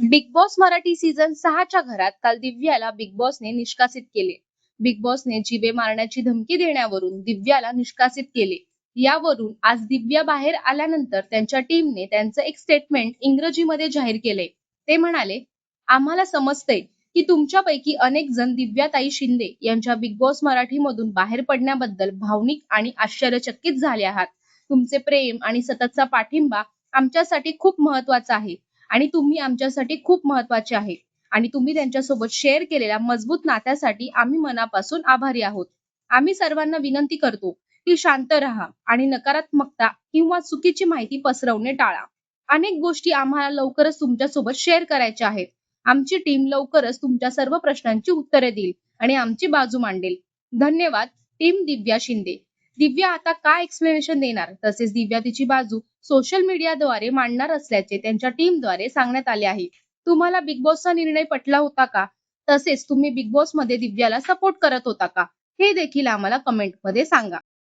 Big boss Marathi season सहाच्या घरात काल दिव्याला बिग बॉसने निष्कासित केले. बिग बॉसने जीवे मारण्याची धमकी देण्यावरून दिव्याला निष्कासित केले. यावरून आज दिव्या बाहेर आल्यानंतर त्यांच्या टीमने त्यांचं एक स्टेटमेंट इंग्रजीमध्ये जाहीर केले. ते म्हणाले आम्हाला समजतंय की तुमच्यापैकी अनेक जण दिव्याताई शिंदे यांच्या बिग बॉस मराठीमधून बाहेर पडण्याबद्दल भावनिक आणि आश्चर्यचकित झाले आहात. तुमचे प्रेम आणि सततचा पाठिंबा आमच्यासाठी खूप महत्त्वाचा आहे. आणि तुम्ही आमच्यासाठी खूप महत्त्वाचे आहे. आणि तुम्ही त्यांच्यासोबत शेअर केलेल्या मजबूत नात्यासाठी आम्ही मनापासून आभारी आहोत. आम्ही सर्वांना विनंती करतो की शांत राहा आणि नकारात्मकता किंवा चुकीची माहिती पसरवणे टाळा. अनेक गोष्टी आम्हाला लवकरच तुमच्यासोबत शेअर करायच्या आहेत. आमची टीम लवकरच तुमच्या सर्व प्रश्नांची उत्तरे देईल आणि आमची बाजू मांडेल. धन्यवाद. टीम दिव्या शिंदे. दिव्या आता काय एक्सप्लेनेशन देणार? तसेच दिव्या तिची बाजू सोशल मीडियाद्वारे मांडणार असल्याचे त्यांच्या टीमद्वारे सांगण्यात आले आहे. तुम्हाला बिग बॉसचा निर्णय पटला होता का? तसेच तुम्ही बिग बॉसमध्ये दिव्याला सपोर्ट करत होता का? हे देखील आम्हाला कमेंटमध्ये सांगा.